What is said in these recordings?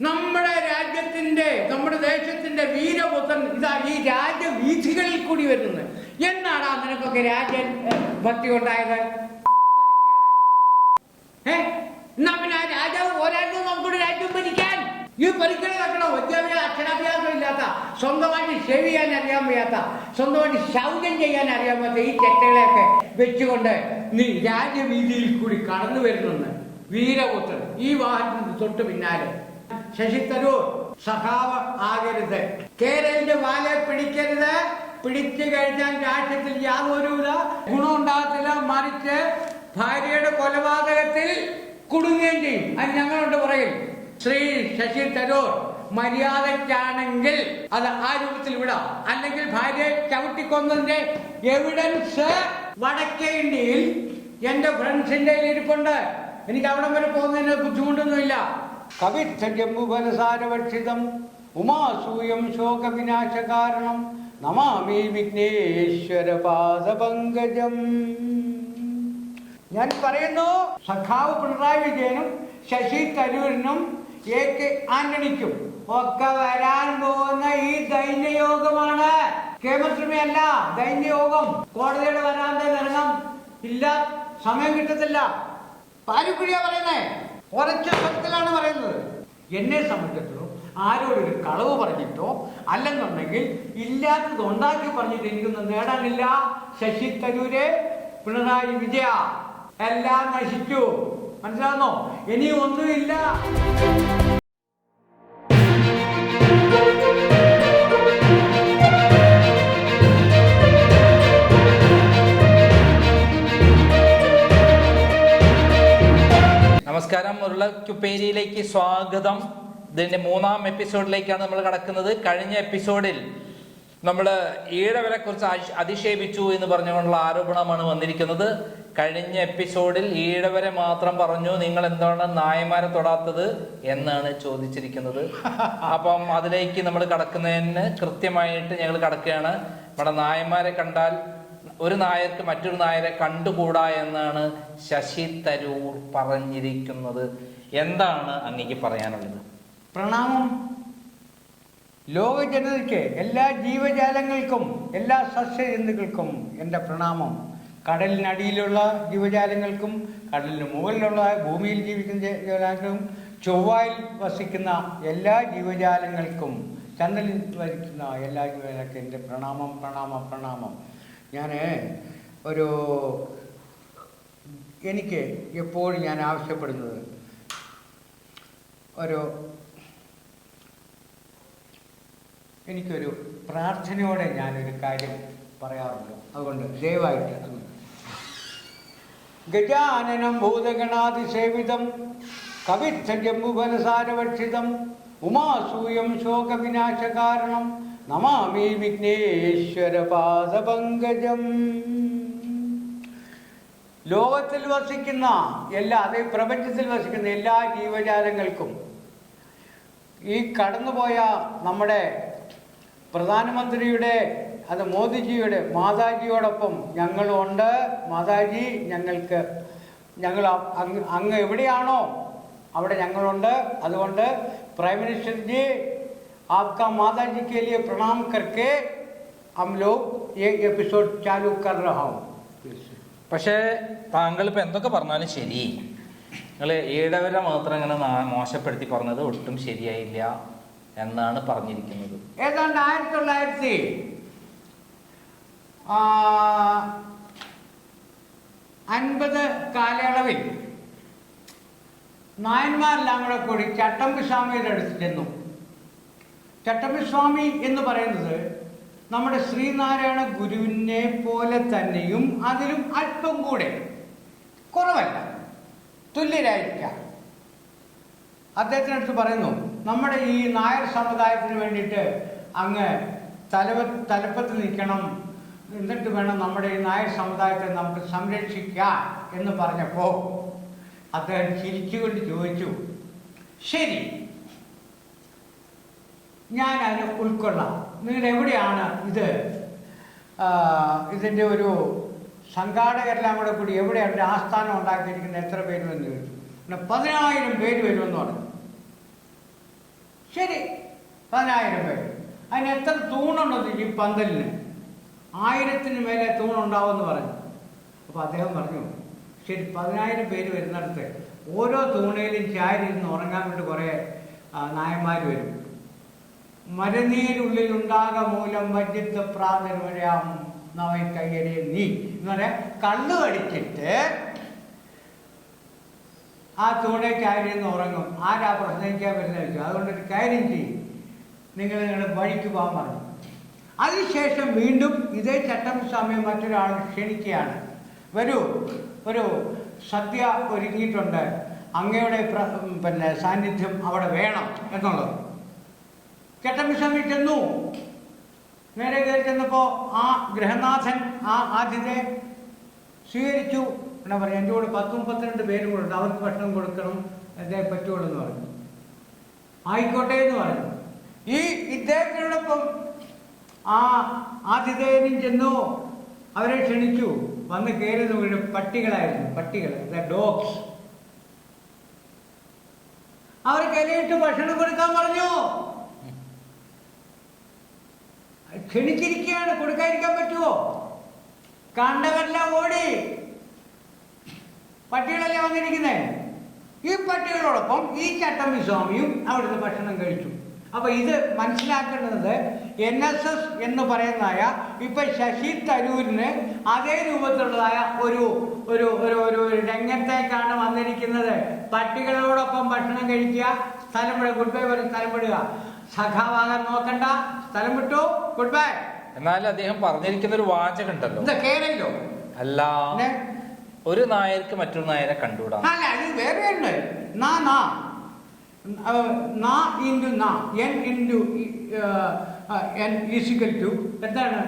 രാജ്യത്തിന്റെ നമ്മുടെ ദേശത്തിന്റെ വീരപുത്രൻ ഇതാ ഈ രാജ്യവീഥികളിൽ കൂടി വരുന്നത്. എന്നാടാ നിനക്കൊക്കെ രാജ്യ ഭക്തി ഉണ്ടായത്? ഏ എന്നാ പിന്നെ രാജാവ് പോരായിരുന്നു നമുക്കൊരു രാജ്യം ഭരിക്കാൻ? ഈ പരിക്കണ വെക്കണം വിദ്യാഭ്യാസ അക്ഷരാഭ്യാസം ഇല്ലാത്ത സ്വന്തമായിട്ട് ഷേവ് ചെയ്യാൻ അറിയാൻ വയ്യാത്ത സ്വന്തമായിട്ട് ശൗചം ചെയ്യാൻ അറിയാൻ പറ്റാത്ത ഈ ചെട്ടകളെയൊക്കെ വെച്ചുകൊണ്ട് നീ രാജ്യവീതിയിൽ കൂടി കടന്നു വരുന്നെന്ന് വീരപുത്രൻ ഈ വാഹനത്തിന് തൊട്ട് പിന്നാലെ. ശശി തരൂർ സഖാവ് ആകരുത്. കേരളിന്റെ വാലെ പിടിക്കരുത്. പിടിച്ചു കഴിഞ്ഞാൽ രാഷ്ട്രത്തിൽ യാതൊരുവിധ ഗുണം ഉണ്ടാകത്തില്ല. മറിച്ച് ഭാര്യയുടെ കൊലപാതകത്തിൽ കുടുങ്ങുകയും ചെയ്യും. അത് ഞങ്ങളുണ്ട് പറയും ശ്രീ ശശി തരൂർ മര്യാദയ്ക്കാണെങ്കിൽ അത് ആ രൂപത്തിൽ വിടാം. അല്ലെങ്കിൽ ഭാര്യയെ ചവിട്ടിക്കൊന്നതിന്റെ എവിഡൻസ് വടക്കേ ഇന്ത്യയിൽ എന്റെ ഫ്രണ്ട്സിന്റെ ഇരിപ്പുണ്ട്. എനിക്ക് അവിടം വരെ പോകുന്നതിന് ബുദ്ധിമുട്ടൊന്നുമില്ല. കവിത്ഥ ജംബുഫലസാരഭക്ഷിതം ഉമാസൂയം ശോകവിനാശ കാരണം നമാമി വിഘ്നേശ്വര പാദപങ്കജം ഞാൻ പറയുന്നു സഖാവ് പിണറായി വിജയനും ശശി തരൂരിനും എ കെ ആന്റണിക്കും ഒക്കെ വരാൻ പോകുന്ന ഈ ദൈന്യയോഗമാണ്. കേമശ്രമയല്ല ദൈന്യയോഗം. കോടതിയുടെ വരാന്ത ഇറങ്ങാം ഇല്ല സമയം കിട്ടത്തില്ല. പാരിക്കുഴിയാ പറയുന്നേ. ഉറച്ച സ്വത്തിലാണ് പറയുന്നത്. എന്നെ സംബന്ധിച്ചിടത്തോളം ആരോടൊരു കളവ് പറഞ്ഞിട്ടോ അല്ലെന്നുണ്ടെങ്കിൽ ഇല്ലാത്തത് ഉണ്ടാക്കി പറഞ്ഞിട്ട് എനിക്കൊന്നും നേടാനില്ല. ശശി തരൂര് പിണറായി വിജയ എല്ലാം നശിച്ചു. മനസ്സിലാകുന്നോ ഇനി ഒന്നുമില്ല. നമസ്കാരം. ഉരുളക്കുപ്പേരിയിലേക്ക് സ്വാഗതം. ഇതിന്റെ മൂന്നാം എപ്പിസോഡിലേക്കാണ് നമ്മൾ കടക്കുന്നത്. കഴിഞ്ഞ എപ്പിസോഡിൽ നമ്മൾ ഈഴവരെ കുറിച്ച് അധിക്ഷേപിച്ചു എന്ന് പറഞ്ഞുകൊണ്ടുള്ള ആരോപണമാണ് വന്നിരിക്കുന്നത്. കഴിഞ്ഞ എപ്പിസോഡിൽ ഈഴവരെ മാത്രം പറഞ്ഞു നിങ്ങൾ എന്താണ് നായന്മാരെ തൊടാത്തത്? എന്നാണ് ചോദിച്ചിരിക്കുന്നത്. അപ്പം അതിലേക്ക് നമ്മൾ കടക്കുന്നതിന് കൃത്യമായിട്ട് ഞങ്ങൾ കടക്കുകയാണ്. നമ്മുടെ നായന്മാരെ കണ്ടാൽ ഒരു നായർക്ക് മറ്റൊരു നായരെ കണ്ടുകൂടാ എന്നാണ് ശശി തരൂർ പറഞ്ഞിരിക്കുന്നത്. എന്താണ് അങ്ങേക്ക് പറയാനുള്ളത്? പ്രണാമം. ലോക ജനതയ്ക്ക് എല്ലാ ജീവജാലങ്ങൾക്കും എല്ലാ സസ്യജന്തുക്കൾക്കും എന്റെ പ്രണാമം. കടലിനടിയിലുള്ള ജീവജാലങ്ങൾക്കും കടലിന് മുകളിലുള്ള ഭൂമിയിൽ ജീവിക്കുന്ന ജീവജാലങ്ങൾക്കും ചൊവ്വായിൽ വസിക്കുന്ന എല്ലാ ജീവജാലങ്ങൾക്കും ചന്ദ്രനിൽ വസിക്കുന്ന എല്ലാ ജീവജാലങ്ങൾക്കും എന്റെ പ്രണാമം പ്രണാമം പ്രണാമം. ഞാൻ ഒരു എനിക്ക് എപ്പോഴും ഞാൻ ആവശ്യപ്പെടുന്നത് ഒരു എനിക്കൊരു പ്രാർത്ഥനയോടെ ഞാനൊരു കാര്യം പറയാറുണ്ട്. അതുകൊണ്ട് ദയവായിട്ട് ഗജാനനം ഭൂതഗണാതിസേവിതം കവിത്ഥ ജംബുഫലസാരഭക്ഷിതം ഉമാസൂയം ശോകവിനാശകാരണം നമാമി വിഘ്നേശ്വര പാദപങ്കജം ലോകത്തിൽ വസിക്കുന്ന എല്ലാ അതേ പ്രപഞ്ചത്തിൽ വസിക്കുന്ന എല്ലാ ജീവജാലങ്ങൾക്കും ഈ കടന്നുപോയ നമ്മുടെ പ്രധാനമന്ത്രിയുടെ അത് മോദിജിയുടെ മാതാജിയോടൊപ്പം ഞങ്ങളുണ്ട്. മാതാജി ഞങ്ങൾക്ക് ഞങ്ങൾ അങ്ങ് അങ്ങ് എവിടെയാണോ അവിടെ ഞങ്ങളുണ്ട്. അതുകൊണ്ട് പ്രൈം മിനിസ്റ്റർജി आपका माता जी के लिए प्रणाम करके हम लोग ये एपिसोड चालू कर रहा हूँ പക്ഷേ താങ്കൾ ഇപ്പൊ എന്തൊക്കെ പറഞ്ഞാലും ശരി നിങ്ങൾ ഈഴവരെ മാത്രം ഇങ്ങനെ നാ- മോശപ്പെടുത്തി പറഞ്ഞത് ഒട്ടും ശരിയായില്ല എന്നാണ് പറഞ്ഞിരിക്കുന്നത് ഏതാണ്ട് ആയിരത്തി തൊള്ളായിരത്തി ആ, അൻപത് കാലയളവിൽ നായന്മാരെല്ലാം കൂടെ കൂടി ചട്ടമ്പി സ്വാമിയുടെ അടുത്ത് ചെന്നു ചട്ടമ്പി സ്വാമി എന്ന് പറയുന്നത് നമ്മുടെ ശ്രീനാരായണ ഗുരുവിനെ പോലെ തന്നെയും അതിലും അല്പം കൂടെ കുറവല്ല തുല്യരായിരിക്കാം. അദ്ദേഹത്തിനടുത്ത് പറയുന്നു നമ്മുടെ ഈ നായർ സമുദായത്തിന് വേണ്ടിയിട്ട് അങ്ങ് തലവ തലപ്പത്ത് നിൽക്കണം. എന്നിട്ട് വേണം നമ്മുടെ ഈ നായർ സമുദായത്തെ നമുക്ക് സംരക്ഷിക്കാൻ എന്ന് പറഞ്ഞപ്പോൾ അദ്ദേഹം ചിരിച്ചുകൊണ്ട് ചോദിച്ചു ശരി ഞാൻ അതിനെ ഉൾക്കൊള്ളാം. നിങ്ങൾ എവിടെയാണ് ഇത് ഇതിന്റെ ഒരു സംഘാടകരെല്ലാം കൂടെ കൂടി എവിടെയാണ് ഒരു ആസ്ഥാനം ഉണ്ടാക്കിയിരിക്കുന്നത്? എത്ര പേര് എന്ന് ചോദിച്ചു പിന്നെ പതിനായിരം പേര് വരുമെന്ന് പറഞ്ഞു. ശരി പതിനായിരം പേര്. അതിന് എത്ര തൂണുണ്ടോ ഈ പന്തലിന്? ആയിരത്തിന് മേലെ തൂണുണ്ടാവുമെന്ന് പറഞ്ഞു. അപ്പോൾ അദ്ദേഹം പറഞ്ഞു ശരി പതിനായിരം പേര് വരുന്നിടത്ത് ഓരോ തൂണയിലും ചാരി ഇരുന്ന് ഉറങ്ങാൻ വേണ്ടി കുറേ നായന്മാർ വരും. മരനീരുള്ളിൽ ഉണ്ടാക മൂലം വജ്രത്ത് പ്രാതരുമഴയാം നവൈ കയ്യരെ നീ. എന്ന് പറയാ കള്ളു കടിച്ചിട്ട് ആ തൂണെ കാര്യം ഉറങ്ങും. ആരാ പ്രസംഗിക്കാൻ വരുന്ന വെച്ചു അതുകൊണ്ട് ഒരു കാര്യം ചെയ്യും. നിങ്ങൾ നിങ്ങളുടെ വഴിക്ക് പോകാൻ പറഞ്ഞു. അതിനുശേഷം വീണ്ടും ഇതേ ചട്ടം സമയം മറ്റൊരാൾ ക്ഷണിക്കുകയാണ്. വരൂ ഒരു സദ്യ ഒരുങ്ങിയിട്ടുണ്ട് അങ്ങയുടെ പിന്നെ സാന്നിധ്യം അവിടെ വേണം എന്നുള്ളത്. ചട്ടമ്പിസ്വാമി ചെന്നു. നേരെ കയറി ചെന്നപ്പോൾ ആ ഗ്രഹനാഥൻ ആ ആതിഥ്യെ സ്വീകരിച്ചു. എന്നാ പറയാ എന്റെ കൂടെ പത്ത് മുപ്പത്തിരണ്ട് പേരും കൂടെ ഉണ്ട്. അവർക്ക് ഭക്ഷണം കൊടുക്കണം. അതേ പറ്റുള്ളൂ എന്ന് പറഞ്ഞു. ആയിക്കോട്ടെ എന്ന് പറഞ്ഞു. ഈ ഇദ്ദേഹത്തിനോടൊപ്പം ആ ആതിഥേയനും ചെന്നു. അവരെ ക്ഷണിച്ചു. വന്ന് കയറി നോക്കിയിട്ട് പട്ടികളായിരുന്നു. പട്ടികൾ ഡോഗ്സ്. അവർ കലയിട്ട് ഭക്ഷണം കൊടുക്കാൻ പറഞ്ഞു. ക്ഷണിച്ചിരിക്കുകയാണ്. കൊടുക്കാതിരിക്കാൻ പറ്റുമോ? കണ്ടവരെല്ലാം ഓടി. പട്ടികളല്ലേ വന്നിരിക്കുന്നേ? ഈ പട്ടികളോടൊപ്പം ഈ ചട്ടമ്പി സ്വാമിയും അവിടുത്തെ ഭക്ഷണം കഴിച്ചു. അപ്പൊ ഇത് മനസ്സിലാക്കേണ്ടത് എൻ എസ് എസ് എന്ന് പറയുന്നതായ ഇപ്പൊ ശശി തരൂരിന് അതേ രൂപത്തിലുള്ളതായ ഒരു ഒരു ഒരു ഒരു രംഗത്തേക്കാണ് വന്നിരിക്കുന്നത്. പട്ടികളോടൊപ്പം ഭക്ഷണം കഴിക്കുക സ്ഥലം വിടുക ഗുഡ് ബൈ പറയും സ്ഥലം വിടുക. സഖാവാകാൻ നോക്കണ്ട. സ്ഥലം വിട്ടു ഗുഡ് ബൈ. എന്നാൽ അദ്ദേഹം പറഞ്ഞിരിക്കുന്ന ഒരു വാചകം ഉണ്ടല്ലോ എന്താ കേരളോ അല്ല ഒരു നായർക്ക് മറ്റൊരു നായരെ കണ്ടുകൂടാ? അല്ല ഇത് വേറെ ഉണ്ട്. നാ നാ. ഇന്റു നാ N into N is equal to എന്താണ്?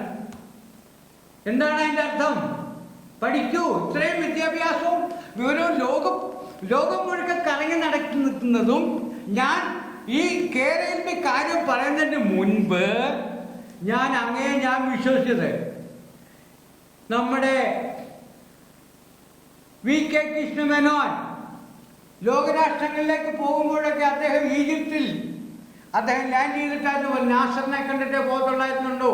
എന്താണ് അതിന്റെ അർത്ഥം? പഠിക്കൂ ഇത്രയും വിദ്യാഭ്യാസവും വിവരവും ലോകം ലോകം മുഴുക്കെ കറങ്ങി നടക്കുന്നതും ഞാൻ ഈ കേരളത്തിന്റെ കാര്യം പറയുന്നതിന് മുൻപ് ഞാൻ അങ്ങേ ഞാൻ വിശ്വസിച്ചത്. നമ്മുടെ വി കെ കൃഷ്ണമേനോൻ ലോകരാഷ്ട്രങ്ങളിലേക്ക് പോകുമ്പോഴൊക്കെ അദ്ദേഹം ഈജിപ്തിൽ അദ്ദേഹം ലാൻഡ് ചെയ്തിട്ടായിരുന്നു നാസറിനെ കണ്ടിട്ടേ പോകത്തുള്ളായിരുന്നുണ്ടോ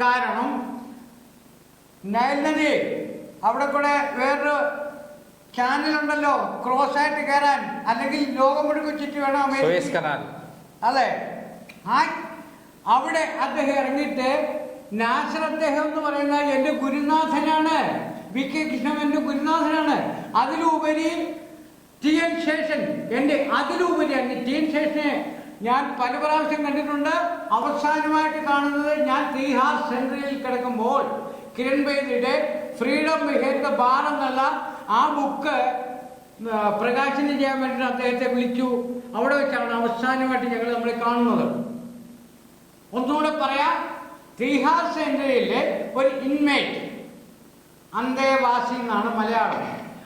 കാരണം നൈൽ നദി അവിടെ കൂടെ വേറൊരു ചാനലുണ്ടല്ലോ ക്രോസ് ആയിട്ട് കയറാൻ. അല്ലെങ്കിൽ ലോകം മുഴുവൻ ചുറ്റി വേണം അതെ. ആ അവിടെ അദ്ദേഹം ഇറങ്ങിയിട്ട് നാസർ അദ്ദേഹം എന്ന് പറയുന്നത് എന്റെ ഗുരുനാഥനാണ്. വി കെ കൃഷ്ണൻ എന്റെ ഗുരുനാഥനാണ്. അതിലുപരി ടി എൻ ശേഷൻ എന്റെ അതിലുപരി അങ്ങ് ടി എൻ ശേഷനെ ഞാൻ പല പ്രാവശ്യം കണ്ടിട്ടുണ്ട്. അവസാനമായിട്ട് കാണുന്നത് ഞാൻ തീഹാർ സെൻട്രലിൽ കിടക്കുമ്പോൾ കിരൺ ബേദിയുടെ ഫ്രീഡം ബിഹേവ് ബാർ എന്നുള്ള ആ ബുക്ക് പ്രകാശനം ചെയ്യാൻ വേണ്ടി അദ്ദേഹത്തെ വിളിച്ചു. അവിടെ വെച്ചാണ് അവസാനമായിട്ട് ഞങ്ങൾ നമ്മളെ കാണുന്നത്. ഒന്നുകൂടെ പറയാം. തീഹാർ സെൻട്രലിലെ ഒരു ഇൻമേറ്റ് അന്തേവാസി എന്നാണ് മലയാളം.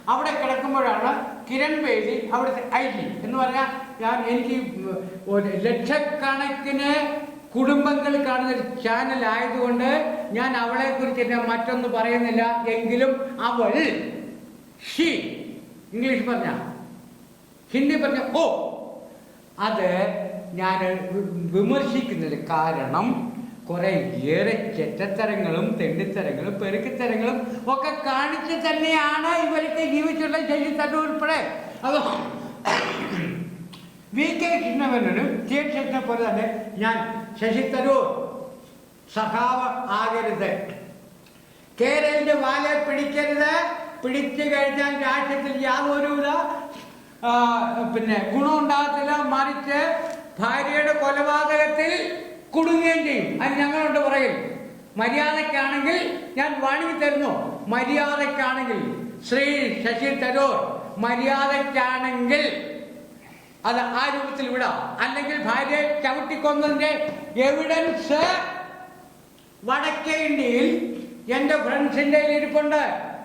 അവിടെ കിടക്കുമ്പോഴാണ് കിരൺ ബേദി അവിടുത്തെ ഐ ജി എന്ന് പറഞ്ഞാൽ ഞാൻ എനിക്ക് ലക്ഷക്കണക്കിന് കുടുംബങ്ങൾ കാണുന്ന ഒരു ചാനൽ ആയതുകൊണ്ട് ഞാൻ അവളെ കുറിച്ച് ഞാൻ മറ്റൊന്നും പറയുന്നില്ല. എങ്കിലും അവൾ ഷീ ഇംഗ്ലീഷ് പറഞ്ഞ ഹിന്ദി പറഞ്ഞ ഓ അത് ഞാൻ വിമർശിക്കുന്നത് കാരണം കുറെ ഏറെ ചെറ്റത്തരങ്ങളും തെണ്ടിത്തരങ്ങളും പെരുക്കിത്തരങ്ങളും ഒക്കെ കാണിച്ച് തന്നെയാണ് ഇവരൊക്കെ ജീവിച്ചുള്ള ശശി തരൂർ ഉൾപ്പെടെ. അത് വി. കെ. കൃഷ്ണവനും ടി കൃഷ്ണനെ പോലെ തന്നെ ഞാൻ ശശി തരൂർ സഹാവ ആകരുത്. കേരളിന്റെ വാലെ പിടിക്കരുത്. പിടിച്ചു കഴിഞ്ഞാൽ രാഷ്ട്രത്തിൽ യാതൊരു പിന്നെ ഗുണം ഉണ്ടാകത്തില്ല മറിച്ച് ഭാര്യയുടെ കൊലപാതകത്തിൽ കുടുങ്ങുകയും ചെയ്യും അത് ഞങ്ങളുണ്ട് പറയും മര്യാദക്കാണെങ്കിൽ ഞാൻ വാണിങ്ങി തരുന്നു. മര്യാദക്കാണെങ്കിൽ ശ്രീ ശശി തരൂർ മര്യാദക്കാണെങ്കിൽ അത് ആ രൂപത്തിൽ വിടാം. അല്ലെങ്കിൽ ഭാര്യയെ ചവിട്ടിക്കൊന്നതിന്റെ എവിഡൻസ് വടക്കേ ഇന്ത്യയിൽ എന്റെ ഫ്രണ്ട്സിന്റെ ഇരിപ്പുണ്ട്.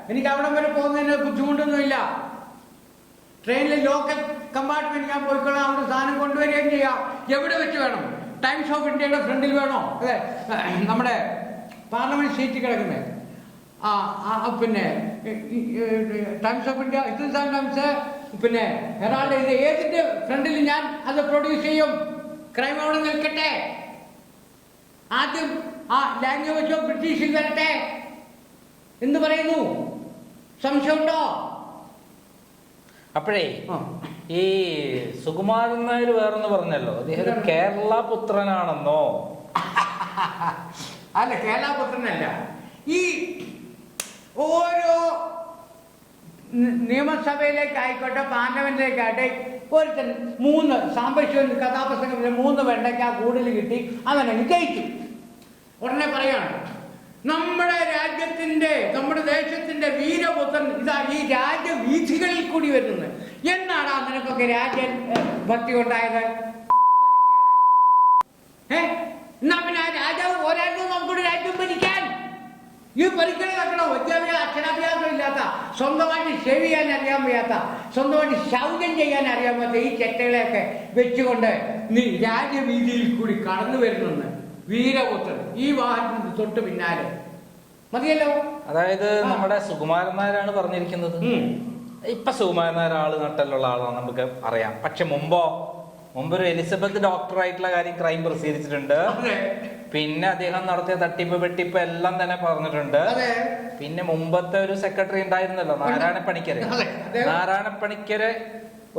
എനിക്ക് അവിടം വരെ പോകുന്നതിന് ബുദ്ധിമുട്ടൊന്നുമില്ല. ട്രെയിനിൽ ലോക്കൽ കമ്പാർട്ട്മെന്റ് ഞാൻ പോയിക്കൊള്ളാം അവിടെ സാധനം കൊണ്ടുവരികയും ചെയ്യാം. എവിടെ വെച്ച് വേണം? ടൈംസ് ഓഫ് ഇന്ത്യയുടെ ഫ്രണ്ടിൽ വേണോ? അതെ. നമ്മുടെ പാർലമെന്റ് സീറ്റ് കിടക്കുന്നത് പിന്നെ Times of India Hindustan Times പിന്നെ ഹെറാൾഡ് ഇത് ഏതിന്റെ ഫ്രണ്ടിൽ ഞാൻ അത് പ്രൊഡ്യൂസ് ചെയ്യും? ക്രൈം അവിടെ നിൽക്കട്ടെ. ആദ്യം ആ ലാംഗ്വേജ് ഓഫ് ബ്രിട്ടീഷിൽ വരട്ടെ. എന്ന് പറയുന്നു. സംശയമുണ്ടോ? അപ്പോഴേ. ഈ സുകുമാരൻ നായർ വേറെന്ന് പറഞ്ഞല്ലോ. അദ്ദേഹം ഒരു കേരള പുത്രനാണെന്നോ? അല്ല കേരള പുത്രനല്ല. ഈ ഓരോ നിയമസഭയിലേക്ക് ആയിക്കോട്ടെ പാർലമെന്റിലേക്കാട്ടെ ഒരുത്തൻ മൂന്ന് സാമ്പശിവൻ കഥാപ്രസംഗത്തിൽ മൂന്ന് വെണ്ടയ്ക്ക കൂടുതൽ കിട്ടി അവനെ ജയിച്ചു ഉടനെ പറയാണ് നമ്മുടെ രാജ്യത്തിന്റെ നമ്മുടെ ദേശത്തിന്റെ വീരപുത്രൻ ഇതാ ഈ രാജ്യവീഥികളിൽ കൂടി വരുന്നത്. എന്നാണ് നിനക്കൊക്കെ രാജ്യ ഭക്തി ഉണ്ടായത് ഏ? എന്നാ പിന്നെ ആ രാജാവ് പോരായിരുന്നു നമുക്കൊരു രാജ്യം ഭരിക്കാൻ? ഈ ഭരിക്കണ നടക്കണോ വിദ്യാഭ്യാസ അക്ഷരാഭ്യാസം ഇല്ലാത്ത സ്വന്തമായിട്ട് ഷേവ് ചെയ്യാൻ അറിയാൻ വയ്യാത്ത സ്വന്തമായിട്ട് ശൗചം ചെയ്യാൻ അറിയാൻ വയ്യാത്ത ഈ ചെറ്റകളെയൊക്കെ വെച്ചുകൊണ്ട് നീ രാജ്യവീതിയിൽ കൂടി കടന്നു വരുന്നെന്ന് വീരപുത്രൻ. ഈ വാഹനത്തിന് തൊട്ട് പിന്നാലെ. മതിയല്ലോ? അതായത് നമ്മുടെ സുകുമാരൻ നായരാണ് പറഞ്ഞിരിക്കുന്നത്. ഇപ്പൊ സുകുമാരൻ നായർ ആൾ നട്ടലുള്ള ആളാണ് നമുക്ക് അറിയാം. പക്ഷെ മുമ്പോ മുമ്പ് ഒരു എലിസബത്ത് ഡോക്ടർ ആയിട്ടുള്ള കാര്യം ക്രൈം പ്രസിദ്ധീകരിച്ചിട്ടുണ്ട്. പിന്നെ അദ്ദേഹം നടത്തിയ തട്ടിപ്പ് വെട്ടിപ്പ് എല്ലാം തന്നെ പറഞ്ഞിട്ടുണ്ട്. പിന്നെ മുമ്പത്തെ ഒരു സെക്രട്ടറി ഉണ്ടായിരുന്നല്ലോ നാരായണ പണിക്കര് നാരായണ പണിക്കര്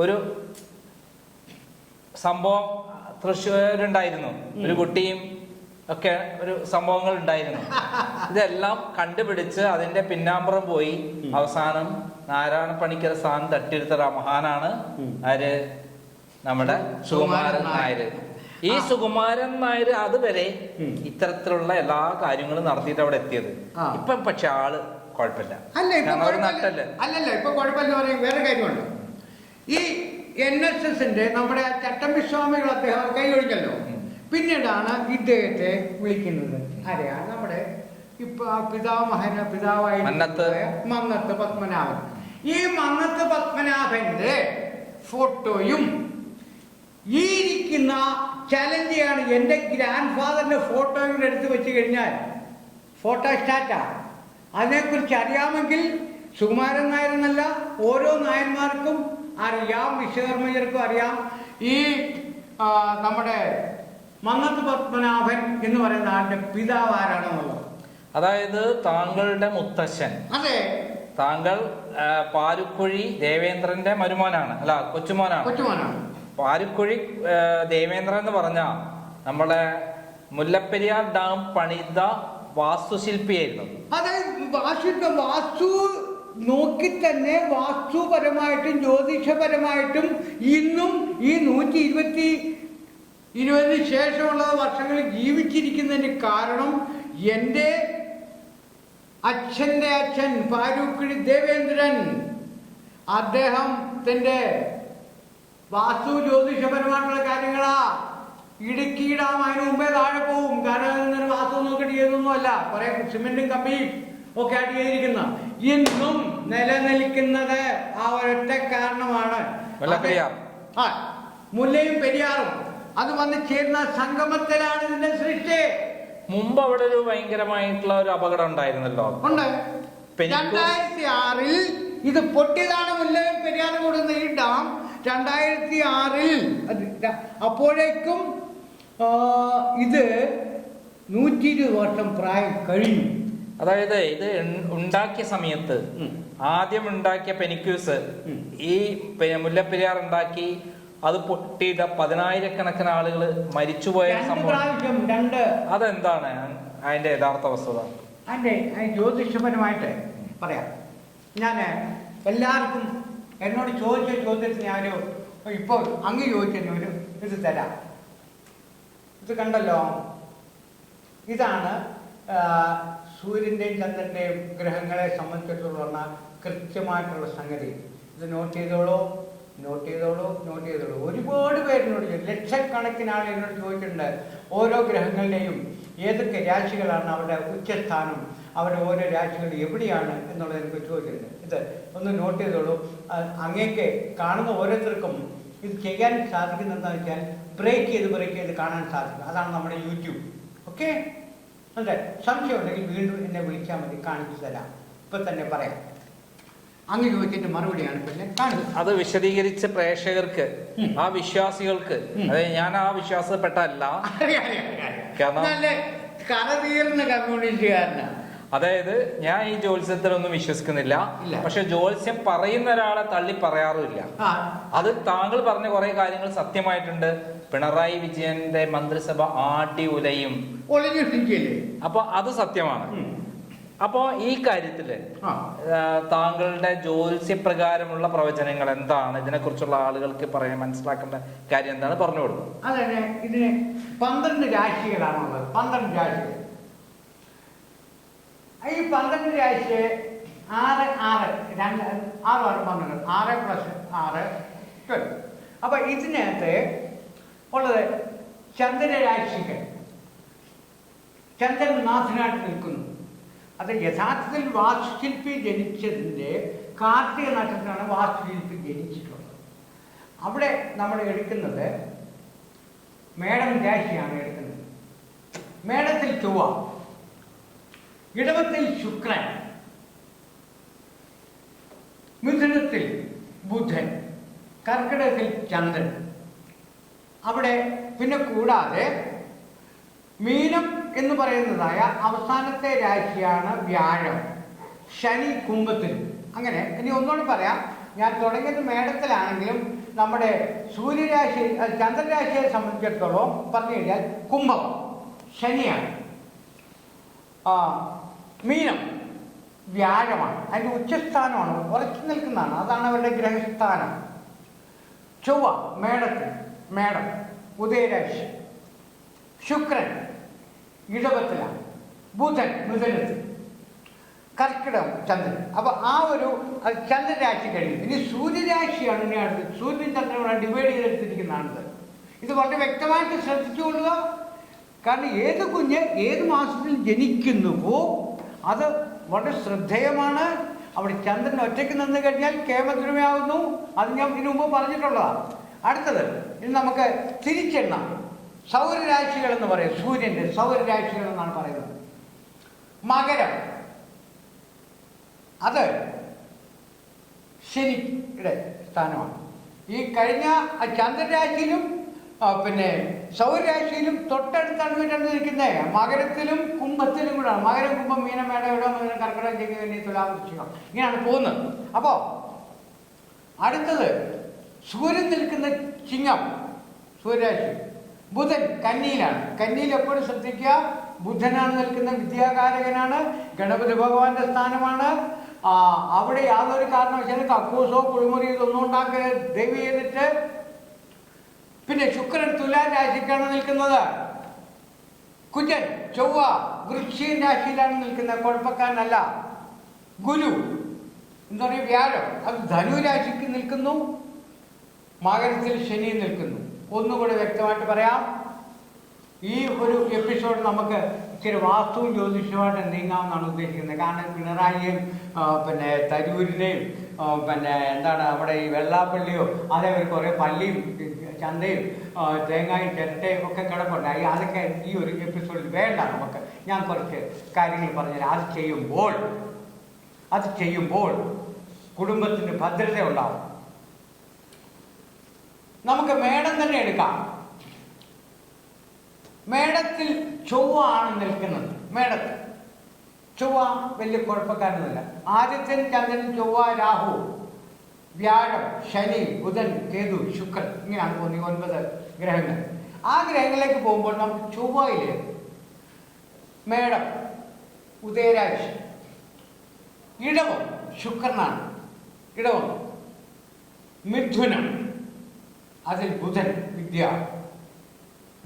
ഒരു സംഭവം തൃശ്ശൂരുണ്ടായിരുന്നു. ഒരു കുട്ടിയും ഒക്കെ ഒരു സംഭവങ്ങൾ ഉണ്ടായിരുന്നു. ഇതെല്ലാം കണ്ടുപിടിച്ച് അതിന്റെ പിന്നാമ്പുറം പോയി. അവസാനം നാരായണ പണിക്കർ സ്ഥാനം തട്ടിയെടുത്ത മഹാനാണ്. ആര്? നമ്മുടെ സുകുമാരൻ നായർ. ഈ. സുകുമാരൻ നായർ അതുവരെ. ഇത്തരത്തിലുള്ള എല്ലാ കാര്യങ്ങളും നടത്തിയിട്ട് അവിടെ എത്തിയത്. ഇപ്പൊ പക്ഷെ ആൾ കുഴപ്പമില്ല. അല്ല ഇപ്പൊ കുഴപ്പമില്ല. അല്ലല്ല ഇപ്പൊ കുഴപ്പമില്ല പറയും വേറെ കാര്യമുണ്ട്. ഈ എൻ എസ് എസിന്റെ നമ്മുടെ ചട്ടമ്പിസ്വാമികൾ അദ്ദേഹം കൈയൊഴിഞ്ഞല്ലോ ഉം. പിന്നീടാണ് ഇദ്ദേഹത്തെ വിളിക്കുന്നത്. ആരെയാ? നമ്മുടെ ഇപ്പൊ പിതാമഹന പിതാവായി മന്നത്ത്. പത്മനാഭൻ. ഈ മന്നത്ത് പത്മനാഭന്റെ ഫോട്ടോയും ഈ ഇരിക്കുന്ന ചലഞ്ച് ചെയ്യാണ് എന്റെ ഗ്രാൻഡ് ഫാദറിന്റെ ഫോട്ടോയും കൂടെ എടുത്ത് വെച്ച് കഴിഞ്ഞാൽ ഫോട്ടോ സ്റ്റാറ്റാ അതിനെക്കുറിച്ച് അറിയാമെങ്കിൽ സുകുമാരൻ നായർ എന്നല്ല ഓരോ നായന്മാർക്കും അറിയാം വിശ്വകർമ്മജർക്കും അറിയാം. ഈ നമ്മുടെ മന്നത്ത് പത്മനാഭൻ എന്ന് പറയുന്ന ആളുടെ പിതാവ് ആരാണെന്നുള്ളത് അതായത് താങ്കളുടെ മുത്തശ്ശൻ. അതെ. താങ്കൾ പാരുക്കുഴി ദേവേന്ദ്രന്റെ മരുമോനാണ്. അല്ല കൊച്ചുമോനാണ്. കൊച്ചുമോനാണ്. പാരുക്കുഴി ദേവേന്ദ്രൻ എന്ന് പറഞ്ഞ നമ്മളെ മുല്ലപ്പെരിയാർ ഡാം പണിത വാസ്തുശില്പിയായിരുന്നു. അതെ വാസ്തു വാസ്തു നോക്കി തന്നെ വാസ്തുപരമായിട്ടും ജ്യോതിഷപരമായിട്ടും ഇന്നും ഈ നൂറ്റി ഇരുപത്തി ഇരുപതിന് ശേഷമുള്ള വർഷങ്ങളിൽ ജീവിച്ചിരിക്കുന്നതിന് കാരണം എന്റെ അച്ഛന്റെ അച്ഛൻ പാരൂക്കിഴി ദേവേന്ദ്രൻ. അദ്ദേഹത്തിന്റെ വാസ്തു ജ്യോതിഷപരമായിട്ടുള്ള കാര്യങ്ങളാ. ഇടുക്കിയിടാം അതിന് മുമ്പേ താഴെ പോവും. കാരണം വാസ്തു നോക്കിയിട്ട് ചെയ്തൊന്നുമല്ല കുറെ സിമെന്റും കമ്പിയും ഒക്കെ ആയിട്ട് ചെയ്തിരിക്കുന്ന ഇന്നും നിലനിൽക്കുന്നത് ആ ഒരൊറ്റ കാരണമാണ്. ആ മുല്ലയും പെരിയാറും. അത് വന്ന് ചേരുന്ന സംഗമത്തിലാണ് ഇതിന്റെ സൃഷ്ടി. മുമ്പ് അവിടെ ഒരു ഭയങ്കരമായിട്ടുള്ള ഒരു അപകടം ഉണ്ടായിരുന്നല്ലോ. ഉണ്ട്. രണ്ടായിരത്തി ആറിൽ ഇത് പൊട്ടിയതാണ് മുല്ലയും പെരിയാറും കൂടുന്ന ഈ ഡാം രണ്ടായിരത്തി ആറിൽ അപ്പോഴേക്കും ഇത് നൂറ്റി ഇരുപത് വർഷം പ്രായം കഴിഞ്ഞു. അതായത് ഇത് ഉണ്ടാക്കിയ സമയത്ത്. ആദ്യം ഉണ്ടാക്കിയ പെനിക്യൂസ് ഈ മുല്ലപ്പെരിയാർ ഉണ്ടാക്കി അത് പൊട്ടിയിട്ട് പതിനായിരക്കണക്കിന് ആളുകൾ മരിച്ചുപോയ സംഭവം. അതെന്താണ്? അതിന്റെ യഥാർത്ഥ വസ്തുത. അതിന്റെ ജ്യോതിഷപരമായിട്ട് പറയാം. ഞാൻ എല്ലാവർക്കും എന്നോട് ചോദിച്ച ചോദ്യത്തിന് ഞാനൊരു ഇപ്പോൾ അങ്ങ് ചോദിച്ചതിന് ഒരു ഇത് തരാം. ഇത് കണ്ടല്ലോ? ഇതാണ് സൂര്യന്റെയും സൂര്യന്റെയും ചന്ദ്രന്റെയും ഗ്രഹങ്ങളെ സംബന്ധിച്ചിടത്തോളം കൃത്യമായിട്ടുള്ള സംഗതി. ഇത് നോട്ട് ചെയ്തോളൂ. നോട്ട് ചെയ്തോളൂ നോട്ട് ചെയ്തോളൂ. ഒരുപാട് പേരിനോട് ചോദിച്ചു. ലക്ഷക്കണക്കിന് ആൾ എന്നോട് ചോദിച്ചിട്ടുണ്ട്. ഓരോ ഗ്രഹങ്ങളുടെയും ഏതൊക്കെ രാശികളാണ് അവരുടെ ഉച്ചസ്ഥാനം അവരുടെ ഓരോ രാശികൾ എവിടെയാണ് എന്നുള്ളത് എനിക്ക് ചോദിച്ചിട്ടുണ്ട്. ഇത് ഒന്ന് നോട്ട് ചെയ്തോളൂ. അങ്ങേക്ക് കാണുന്ന ഓരോരുത്തർക്കും ഇത് ചെയ്യാൻ സാധിക്കുന്ന എന്താണെന്ന് വെച്ചാൽ ബ്രേക്ക് ചെയ്ത് ബ്രേക്ക് ചെയ്ത് കാണാൻ സാധിക്കും. അതാണ് നമ്മുടെ യൂട്യൂബ് ഓക്കെ അതെ സംശയം ഉണ്ടെങ്കിൽ വീണ്ടും എന്നെ വിളിച്ചാൽ മതി. കാണിച്ചു തരാം. ഇപ്പൊ തന്നെ പറയാം. അങ്ങ് ചോദിച്ചിട്ട് മറുപടിയാണ് പിന്നെ കാണുന്നത് അത് വിശദീകരിച്ച പ്രേക്ഷകർക്ക് ആ വിശ്വാസികൾക്ക്. അതായത് ഞാൻ ആ വിശ്വാസപ്പെട്ടല്ല. കാരണം- കറതീർന്ന കമ്മ്യൂണിസ്റ്റുകാരനാണ് അതായത് ഞാൻ ഈ ജ്യോത്സ്യത്തിലൊന്നും വിശ്വസിക്കുന്നില്ല. പക്ഷെ ജ്യോത്സ്യം പറയുന്ന ഒരാളെ തള്ളി പറയാറുമില്ല. അത് താങ്കൾ പറഞ്ഞ കുറെ കാര്യങ്ങൾ സത്യമായിട്ടുണ്ട്. പിണറായി വിജയന്റെ മന്ത്രിസഭ ആടി ഉലയും. അപ്പൊ അത് സത്യമാണ്. അപ്പോ ഈ കാര്യത്തിൽ താങ്കളുടെ ജ്യോത്സ്യപ്രകാരമുള്ള പ്രവചനങ്ങൾ എന്താണ്? ഇതിനെ കുറിച്ചുള്ള ആളുകൾക്ക് പറയാൻ മനസ്സിലാക്കേണ്ട കാര്യം എന്താണ്? പറഞ്ഞു കൊടുക്കും. അതെ. ഇതിന് പന്ത്രണ്ട് രാശികളാണുള്ളത്. പന്ത്രണ്ട് രാശികൾ. ഈ പന്ത്രണ്ട് രാശിയെ ആറ് ആറ് രണ്ട് ആറ് ആറ് പന്ത്രണ്ട്. ആറ് പ്ലസ് ആറ് ട്വൽവ്. അപ്പൊ ഇതിനകത്ത് ഉള്ളത് ചന്ദ്രരാശികൾ. ചന്ദ്രൻ നാഥനായിട്ട് നിൽക്കുന്നു. അത് യഥാർത്ഥത്തിൽ വാസ്തുശില്പി ജനിച്ചതിന്റെ കാർത്തിക നക്ഷത്രമാണ് വാസ്തുശില്പി ജനിച്ചിട്ടുള്ളത്. അവിടെ നമ്മൾ എടുക്കുന്നത് മേടം രാശിയാണ് എടുക്കുന്നത്. മേടത്തിൽ ചൊവ്വ ഇടവത്തിൽ ശുക്രൻ മിഥുനത്തിൽ ബുധൻ കർക്കിടകത്തിൽ ചന്ദ്രൻ. അവിടെ പിന്നെ കൂടാതെ മീനം എന്ന് പറയുന്നതായ അവസാനത്തെ രാശിയാണ് വ്യാഴം. ശനി കുംഭത്തിൽ അങ്ങനെ ഇനി ഒന്നുകൂടി പറയാം. ഞാൻ തുടങ്ങിയത് മേടത്തിലാണെങ്കിലും നമ്മുടെ സൂര്യരാശി ചന്ദ്രരാശിയെ സംബന്ധിച്ചിടത്തോളം പറഞ്ഞു കഴിഞ്ഞാൽ കുംഭം ശനിയാണ്. മീനം വ്യാഴമാണ്. അതിന്റെ ഉച്ചസ്ഥാനമാണ്. ഉറച്ചു നിൽക്കുന്നതാണ്. അതാണ് അവരുടെ ഗ്രഹസ്ഥാനം. ചൊവ്വ മേടത്തിൽ മേടം ഉദയരാശി. ശുക്രൻ ഇടവത്തിലാണ് ബുധൻ ബുധനത്തിൽ കർക്കിടം ചന്ദ്രൻ. അപ്പൊ ആ ഒരു ചന്ദ്രരാശി കഴിഞ്ഞു. ഇനി സൂര്യരാശിയാണ് ഇനി അടുത്ത് സൂര്യൻ ചന്ദ്രനാണ് ഡിവൈഡ് ചെയ്തെടുത്തിരിക്കുന്നതാണിത് ഇത് വളരെ വ്യക്തമായിട്ട് ശ്രദ്ധിച്ചുകൊള്ളുക. കാരണം ഏത് കുഞ്ഞ് ഏത് മാസത്തിൽ ജനിക്കുന്നുവോ അത് വളരെ ശ്രദ്ധേയമാണ്. അവിടെ ചന്ദ്രൻ ഒറ്റയ്ക്ക് നിന്ന് കഴിഞ്ഞാൽ കേമദ്രമയാവുന്നു. അത് ഞാൻ ഇതിനു മുമ്പ് പറഞ്ഞിട്ടുള്ളതാണ് അടുത്തത് ഇനി നമുക്ക് തിരിച്ചെണ്ണാം. സൗരരാശികൾ എന്ന് പറയും സൂര്യന്റെ സൗരരാശികൾ എന്നാണ് പറയുന്നത്. മകരം. അത് ശനിയുടെ സ്ഥാനമാണ്. ഈ കഴിഞ്ഞ ആ ചന്ദ്രരാശിയിലും പിന്നെ സൗരരാശിയിലും തൊട്ടടുത്താണ് വീട്ടിൽ നിൽക്കുന്നത് മകരത്തിലും കുംഭത്തിലും കൂടെയാണ്. മകരം കുംഭം മീനം മേട ഇടം മുതൽ കർക്കിടകം ചെങ്ങി തുലാമർശിക്കുക ഇങ്ങനെയാണ് പോകുന്നത്. അപ്പോ അടുത്തത് സൂര്യൻ നിൽക്കുന്ന ചിങ്ങം സൂര്യരാശി. ബുധൻ കന്നിയിലാണ്. കന്നിയിൽ എപ്പോഴും ശ്രദ്ധിക്കുക ബുധനാണ് നിൽക്കുന്ന വിദ്യാകാരകനാണ് ഗണപതി ഭഗവാന്റെ സ്ഥാനമാണ്. അവിടെ യാതൊരു കാരണവശാലും കക്കൂസോ കുളിമുറിയോ ഇതൊന്നും ഉണ്ടാക്കരുത്. ദയവ് ചെയ്തിട്ട് പിന്നെ ശുക്രൻ തുലാ രാശിക്കാണ് നിൽക്കുന്നത്. കുജൻ ചൊവ്വ വൃശ്ചിക രാശിയിലാണ് നിൽക്കുന്നത്. കുഴപ്പക്കാരനല്ല. ഗുരു എന്താ പറയുക വ്യാഴം. അത് ധനു രാശിക്ക് നിൽക്കുന്നു. മകരത്തിൽ ശനി നിൽക്കുന്നു. ഒന്നുകൂടെ വ്യക്തമായിട്ട് പറയാം. ഈ ഒരു എപ്പിസോഡ് നമുക്ക് ഇച്ചിരി വാസ്തുവും ജ്യോതിഷവുമായിട്ട് നീങ്ങാമെന്നാണ് ഉദ്ദേശിക്കുന്നത്. കാരണം പിണറായിയും പിന്നെ തരൂരിനെയും പിന്നെ എന്താണ് അവിടെ ഈ വെള്ളാപ്പള്ളിയോ അതേപോലെ കുറേ പള്ളിയും ചന്തയും തേങ്ങായും ചിരട്ടയും ഒക്കെ കിടപ്പുണ്ടായി അതൊക്കെ ഈ ഒരു എപ്പിസോഡിൽ വേണ്ട നമുക്ക്. ഞാൻ കുറച്ച് കാര്യങ്ങൾ പറഞ്ഞുതരാം. അത് ചെയ്യുമ്പോൾ അത് ചെയ്യുമ്പോൾ കുടുംബത്തിന് ഭദ്രത ഉണ്ടാവും നമുക്ക് മേടം തന്നെ എടുക്കാം. മേടത്തിൽ ചൊവ്വ ആണ് നിൽക്കുന്നത്. മേടത്തിൽ. ചൊവ്വ വലിയ കുഴപ്പക്കാരനല്ല ആദ്യത്തെ ചന്ദ്രൻ ചൊവ്വ രാഹു വ്യാഴം ശനി ബുധൻ കേതു ശുക്രൻ ഇങ്ങനെയാണ് തോന്നി ഒൻപത് ഗ്രഹങ്ങൾ. ആ ഗ്രഹങ്ങളിലേക്ക് പോകുമ്പോൾ നമുക്ക് ചൊവ്വയിൽ മേടം ഉദയരാശ ഇടവം ശുക്രനാണ്. ഇടവം മിഥുനം അതിൽ ബുധൻ വിദ്യ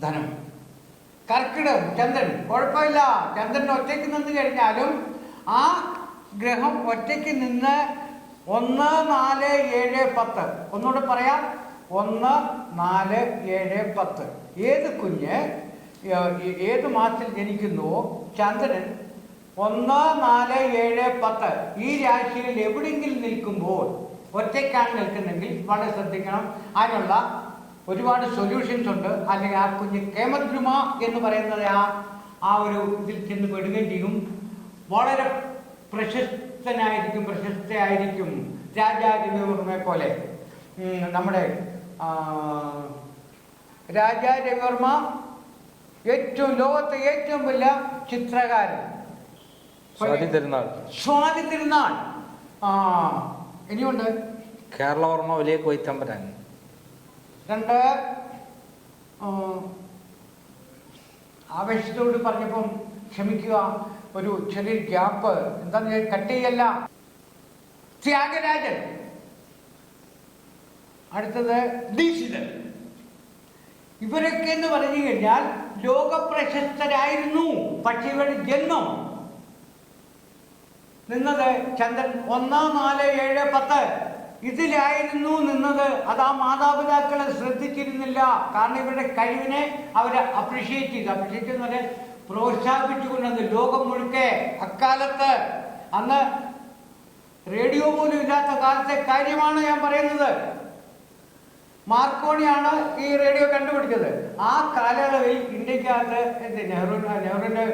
ധനം. കർക്കിടം ചന്ദ്രൻ. കുഴപ്പമില്ല. ചന്ദ്രൻ ഒറ്റയ്ക്ക് നിന്ന് കഴിഞ്ഞാലും ആ ഗ്രഹം ഒറ്റയ്ക്ക് നിന്ന് ഒന്ന് നാല് ഏഴ് പത്ത്. ഒന്നുകൂടെ പറയാം. ഒന്ന് നാല് ഏഴ് പത്ത്. ഏത് കുഞ്ഞ് ഏത് മാസത്തിൽ ജനിക്കുന്നുവോ ചന്ദ്രൻ. ഒന്ന് നാല് ഏഴ് പത്ത്. ഈ രാശിയിൽ എവിടെയെങ്കിലും നിൽക്കുമ്പോൾ ഒറ്റയ്ക്കാണ് നിൽക്കുന്നെങ്കിൽ വളരെ ശ്രദ്ധിക്കണം. അതിനുള്ള ഒരുപാട് സൊല്യൂഷൻസ് ഉണ്ട്. അല്ലെങ്കിൽ ആ കുഞ്ഞ് കേമദ്രുമ എന്ന് പറയുന്നത് ആ ആ ഒരു ഇതിൽ ചെന്ന് പെടുകയും ചെയ്യും. വളരെ പ്രശസ്തനായിരിക്കും പ്രശസ്തയായിരിക്കും രാജാരവിവർമ്മയെ പോലെ. നമ്മുടെ രാജാരവിവർമ്മ രാജാ രവിവർമ്മ ഏറ്റവും ലോകത്തെ ഏറ്റവും വലിയ ചിത്രകാരൻ. സ്വാതി തിരുനാൾ. സ്വാതി തിരുനാൾ. ആ ഇനിയുണ്ട്. കേരളവർമ്മ വലിയ കൊയ്ത്തമ്പരാൻ. രണ്ട് ആവേശത്തോട് പറഞ്ഞപ്പം ക്ഷമിക്കുക. ഒരു ചെറിയ ഗ്യാപ്പ്. എന്താന്ന് കട്ട് ചെയ്യല്ല. ത്യാഗരാജൻ. അടുത്തത് ദീക്ഷിതൻ ഇവരൊക്കെ എന്ന് പറഞ്ഞു കഴിഞ്ഞാൽ ലോകപ്രശസ്തരായിരുന്നു. പക്ഷേ ഇവരുടെ ജന്മം. നിന്നത് ചന്ദ്രൻ ഒന്ന് നാല് ഏഴ് പത്ത്. ഇതിലായിരുന്നു നിന്നത്. അത് ആ മാതാപിതാക്കളെ ശ്രദ്ധിച്ചിരുന്നില്ല. കാരണം ഇവരുടെ കഴിവിനെ അവരെ അപ്രീഷിയേറ്റ് ചെയ്തു. അപ്രീഷിയേറ്റ് എന്ന് പറഞ്ഞാൽ പ്രോത്സാഹിപ്പിച്ചുകൊണ്ടത് ലോകം മുഴുക്കെ. അക്കാലത്ത് അന്ന് റേഡിയോ പോലും ഇല്ലാത്ത കാലത്തെ കാര്യമാണ് ഞാൻ പറയുന്നത്. മാർക്കോണിയാണ് ഈ റേഡിയോ കണ്ടുപിടിച്ചത്. ആ കാലയളവിൽ ഇന്ത്യക്കകത്ത് എന്ത് നെഹ്റു നെഹ്റുവിന്റെ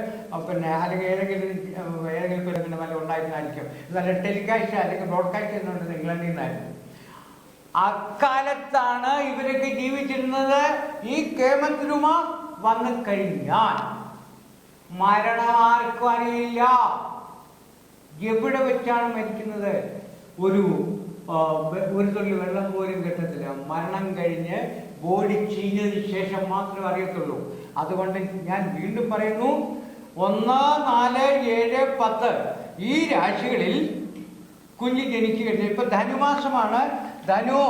പിന്നെ അല്ലെങ്കിൽ ഏതെങ്കിലും ഏതെങ്കിലും പിന്നെ വല്ല ഉണ്ടായിരുന്നായിരിക്കും. നല്ല ടെലികാസ്റ്റ് അല്ലെങ്കിൽ ബ്രോഡ്കാസ്റ്റ് ചെയ്യുന്നുണ്ട് ഇംഗ്ലണ്ടിൽ നിന്നായിരുന്നു. അക്കാലത്താണ് ഇവരൊക്കെ ജീവിച്ചിരുന്നത്. ഈ കേമത്തിനുമ വന്നു കഴിഞ്ഞാൽ മരണം ആർക്കും അറിയില്ല. എവിടെ വെച്ചാണ് മരിക്കുന്നത്? ഒരു ഒരു തുള്ളി വെള്ളം പോലും കിട്ടത്തില്ല. മരണം കഴിഞ്ഞ് ബോഡി ചീഞ്ഞതിന് ശേഷം മാത്രമേ അറിയത്തുള്ളൂ. അതുകൊണ്ട് ഞാൻ വീണ്ടും പറയുന്നു ഒന്ന് നാല് ഏഴ് പത്ത്. ഈ രാശികളിൽ കുഞ്ഞ് കഴിഞ്ഞു. ഇപ്പൊ ധനുമാസമാണ് ധനു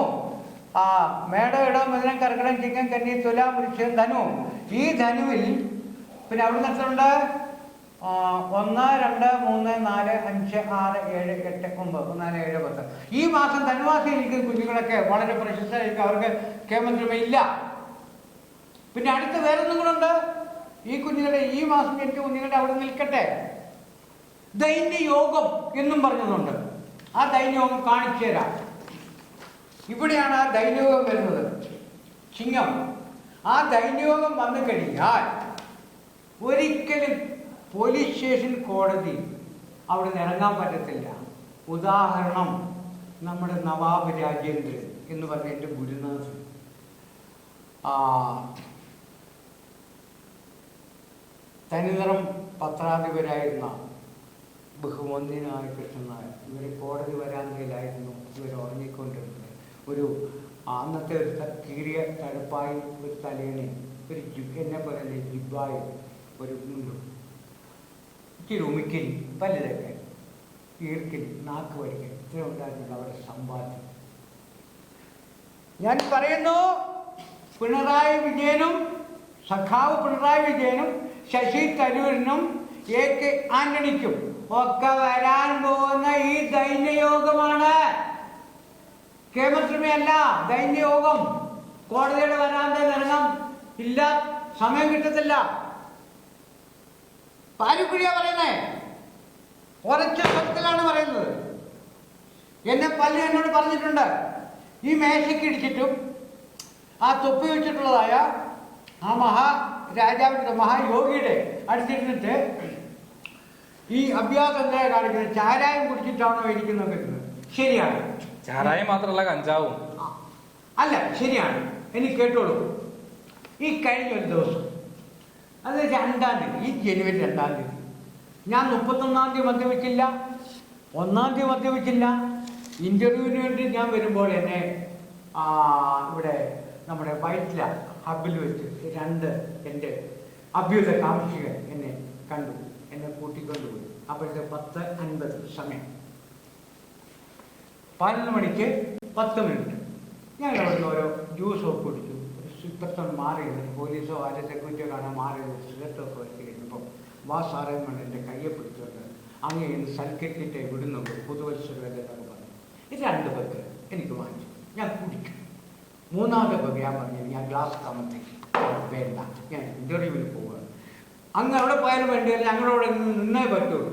ആ മേട ഇടം മിഥുനം കർക്കിടം ചിങ്ങം കന്നി തുലാം വൃക്ഷം ധനു. ഈ ധനുവിൽ പിന്നെ അവിടെ നിന്നുണ്ട് ഒന്ന് രണ്ട് മൂന്ന് നാല് അഞ്ച് ആറ് ഏഴ് എട്ട് ഒമ്പത്. നാല് ഏഴ് പത്ത്. ഈ മാസം ധനുമാസം കുഞ്ഞുങ്ങളൊക്കെ വളരെ പ്രശസ്തരായിരിക്കും. അവർക്ക് കേമന്ത്രമ ഇല്ല പിന്നെ അടുത്ത് വേറൊന്നും കൂടെ ഉണ്ട് ഈ കുഞ്ഞുങ്ങളുടെ ഈ മാസം ജനിച്ച കുഞ്ഞുങ്ങളുടെ അവിടെ നിൽക്കട്ടെ. ദൈന്യയോഗം എന്നും പറഞ്ഞതുണ്ട്. ആ ദൈന്യയോഗം കാണിച്ചു തരാം. ഇവിടെയാണ് ആ ദൈന്യയോഗം വരുന്നത്. ചിങ്ങം. ആ ദൈന്യയോഗം വന്നു കഴിഞ്ഞാൽ ഒരിക്കലും പോലീസ് സ്റ്റേഷൻ കോടതി അവിടെ ഇറങ്ങാൻ പറ്റത്തില്ല. ഉദാഹരണം നമ്മുടെ നവാബ് രാജേന്ദ്രൻ എന്ന് പറഞ്ഞ എന്റെ ഗുരുനാഥൻ. ആ, തനിനിറം പത്രാധിപരായിരുന്ന ബഹുമന്യനായ കൃഷ്ണനായർ ഇവർ കോടതി വരാന്തയിലായിരുന്നു ഇവർ ഉറങ്ങിക്കൊണ്ടിരുന്നത്. ഒരു അന്നത്തെ ഒരു കീറിയ തഴപ്പായി ഒരു തലേണി ഒരു എന്നെ പറയുന്ന ജിബായി ഒരു മുണ്ടും. ഇച്ചിരി ഉമിക്കൽ പല്ലിതൊക്കെ ഈർക്കിൽ നാക്ക് വരിക ഇത്ര ഉണ്ടായിരുന്നില്ല അവരുടെ സമ്പാദ്യം. ഞാൻ പറയുന്നു പിണറായി വിജയനും സഖാവ് പിണറായി വിജയനും ശശി തരൂരിനും എ കെ ആന്റണിക്കും ഒക്കെ വരാൻ പോകുന്ന ഈ ദൈന്യയോഗമാണ്. കേമശ്രമയല്ല ദൈന്യയോഗം. കോടതിയുടെ വരാന്തയിൽ ഇറങ്ങാൻ ഇല്ല സമയം കിട്ടത്തില്ല. പാരിക്കുഴിയാ പറയുന്നേ. ഉറച്ച സ്വത്തിലാണ് പറയുന്നത്. എന്നെ പലരും എന്നോട് പറഞ്ഞിട്ടുണ്ട്. ഈ മേശയ്ക്ക് ഇടിച്ചിട്ടും ആ തൊപ്പി വെച്ചിട്ടുള്ളതായ ആ മഹാ രാജാവിന്റെ മഹായോഗിയുടെ അടുത്തിരുന്നിട്ട് ഈ അഭ്യാസം എന്താ കാണിക്കുന്നത് ചാരായം കുടിച്ചിട്ടാണോ ഇരിക്കുന്നത്? ശരിയാണ്. ചാരായം മാത്രമല്ല കഞ്ചാവും. അല്ല ശരിയാണ്. എനിക്ക് കേട്ടോളൂ. ഈ കഴിഞ്ഞ ഒരു ദിവസം അത് രണ്ടാം തീയതി ഈ ജനുവരി രണ്ടാം തീയതി ഞാൻ മുപ്പത്തൊന്നാം തീയതി മദ്യപിച്ചില്ല ഒന്നാം തീയതി മദ്യപിച്ചില്ല. ഇന്റർവ്യൂവിന് വേണ്ടി ഞാൻ വരുമ്പോൾ എന്നെ ആ, ഇവിടെ നമ്മുടെ വൈറ്റില ഹബിൽ വെച്ച് രണ്ട് എന്റെ അഭ്യുത കാർഷികൻ എന്നെ കണ്ടു എന്നെ കൂട്ടിക്കൊണ്ടുപോയി അപ്പോഴത്തെ പത്ത് അൻപത് സമയം പതിനൊന്ന് മണിക്ക് പത്ത് മിനിറ്റ് ഞങ്ങൾ അവിടുന്ന് ഓരോ ജ്യൂസൊക്കെ കുടിച്ചു ഇപ്പത്തൊന്ന് മാറി. പോലീസോ ആരെ സെക്യൂരിറ്റിയോ കാണാൻ മാറി. സിഗരറ്റൊക്കെ വെച്ച് കഴിഞ്ഞപ്പം വാ സാറേ എന്റെ കയ്യെ പിടിച്ചുകൊണ്ട് അങ്ങനെ ഇന്ന് സൽക്കരിച്ചിട്ട് വിടുന്നുണ്ട് പുതുവത്സരമൊക്കെ എന്നൊക്കെ പറഞ്ഞു ഇത് രണ്ട് പേർക്ക് എനിക്ക് വാങ്ങിച്ചു ഞാൻ കുടിച്ചു മൂന്നാമത്തെ ഞാൻ പറഞ്ഞത് ഞാൻ ഗ്ലാസ് താമസിക്കും വേണ്ട. ഞാൻ ഇന്റർവ്യൂവിൽ പോവുക അങ്ങ് അവിടെ പോയാലും വേണ്ടിയല്ല ഞങ്ങളവിടെ നിന്ന് നിന്നേ പറ്റുള്ളൂ.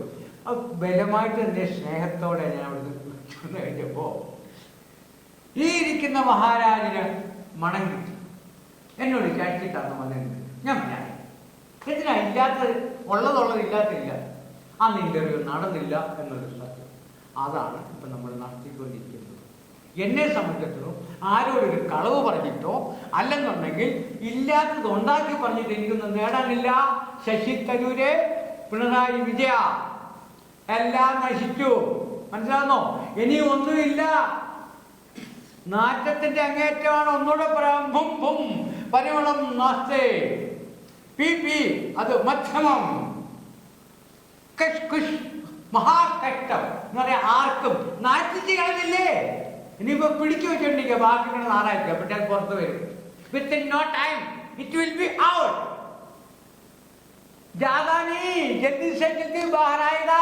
അപ്പോൾ ബലമായിട്ട് എന്റെ സ്നേഹത്തോടെ ഞാൻ അവിടെ നിന്ന് കഴിഞ്ഞപ്പോൾ ഈ ഇരിക്കുന്ന മഹാരാജന് മണം കിട്ടി. എന്നോട് കഴിച്ചിട്ടാണ് വന്നത് ഞാൻ പറഞ്ഞു എന്തിനാ ഇല്ലാത്തത്? ഉള്ളതുള്ളത് ഇല്ലാത്തില്ല. അന്ന് ഇന്റർവ്യൂ നടന്നില്ല എന്നൊരു സത്യം. അതാണ് ഇപ്പം നമ്മൾ നടത്തിക്കൊണ്ടിരിക്കുന്നത്. എന്നെ സംബന്ധിച്ചിടത്തോളം ആരോടൊരു കളവ് പറഞ്ഞിട്ടോ അല്ലെന്നുണ്ടെങ്കിൽ ഇല്ലാത്തത് ഉണ്ടാക്കി പറഞ്ഞിട്ട് എനിക്കൊന്നും നേടാനില്ല. ശശി തരൂര് പിണറായി വിജയ എല്ലാം നശിച്ചു. മനസ്സിലാകുന്നോ ഇനി ഒന്നുമില്ല നാറ്റത്തിന്റെ അങ്ങേറ്റമാണ് ഒന്നുകൂടെ പറയാം. ബും ബും പരിമളം നാസ്തേ. പി പി അത് മധ്യമം. കഷ് കുഷ് മഹാകഷ്ടം. എന്ന് പറയാ ആർക്കും നാറ്റിച്ച് കളഞ്ഞില്ലേ? ഇനിയിപ്പോ പിടിച്ചു വെച്ചിട്ടുണ്ടെങ്കിൽ ബാക്കിയുള്ള നാളായിരിക്കും അപ്പൊ അത് പുറത്ത് വരും within no time it will be out ज्यादा नहीं जल्दी से जल्दी बाहर आएगा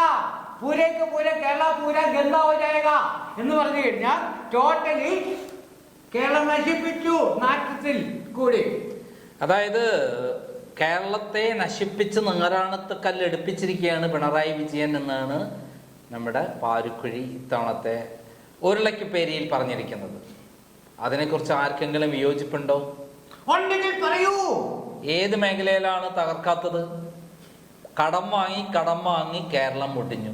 पूरे के पूरे केरला पूरा गंदा हो जाएगा എന്ന് പറഞ്ഞു കഴിഞ്ഞാൽ ടോട്ടലി കേരളം നശിപ്പിച്ചു നാട്ടത്തിൽ കൂടി അതായത് കേരളത്തെ നശിപ്പിച്ച് നിങ്ങരാണത്ത് കല്ലെടുപ്പിച്ചിരിക്കുകയാണ് പിണറായി വിജയൻ എന്നാണ് നമ്മുടെ പാരുക്കുഴി ഇത്തവണത്തെ ഉരുളയ്ക്കുപേരിയിൽ പറഞ്ഞിരിക്കുന്നത്. അതിനെക്കുറിച്ച് ആർക്കെങ്കിലും വിയോജിപ്പുണ്ടോ? ഉണ്ടെങ്കിൽ പറയൂ. ഏത് മേഖലയിലാണ് തകർക്കാത്തത്? കടം വാങ്ങി കടം വാങ്ങി കേരളം മുടിഞ്ഞു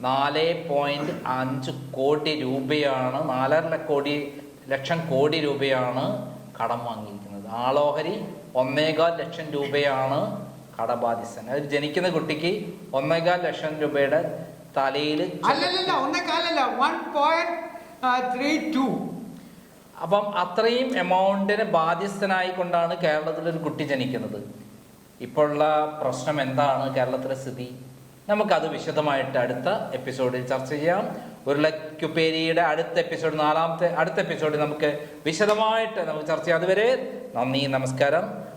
നാല് പോയിന്റ് അഞ്ച് കോടി രൂപയാണ് നാലര കോടി ലക്ഷം കോടി രൂപയാണ് കടം വാങ്ങിയിരിക്കുന്നത്. ആളോഹരി ഒന്നേകാൽ ലക്ഷം രൂപയാണ് കടബാധ്യസ്ഥൻ. അത് ജനിക്കുന്ന കുട്ടിക്ക് ഒന്നേകാൽ ലക്ഷം രൂപയുടെ തലയിൽ അല്ലല്ല ഒന്നേ കാലല്ല. വൺ പോയിന്റ് ത്രീ ടു അപ്പം അത്രയും എമൗണ്ടിന് ബാധ്യസ്ഥനായി കൊണ്ടാണ് കേരളത്തിൽ ഒരു കുട്ടി ജനിക്കുന്നത്. ഇപ്പോഴുള്ള പ്രശ്നം എന്താണ് കേരളത്തിലെ സ്ഥിതി? നമുക്കത് വിശദമായിട്ട് അടുത്ത എപ്പിസോഡിൽ ചർച്ച ചെയ്യാം. ഉരുളക്കുപ്പേരിയുടെ അടുത്ത എപ്പിസോഡ് നാലാമത്തെ അടുത്ത എപ്പിസോഡിൽ നമുക്ക് വിശദമായിട്ട് നമുക്ക് ചർച്ച ചെയ്യാം. അതുവരെ നന്ദി നമസ്കാരം.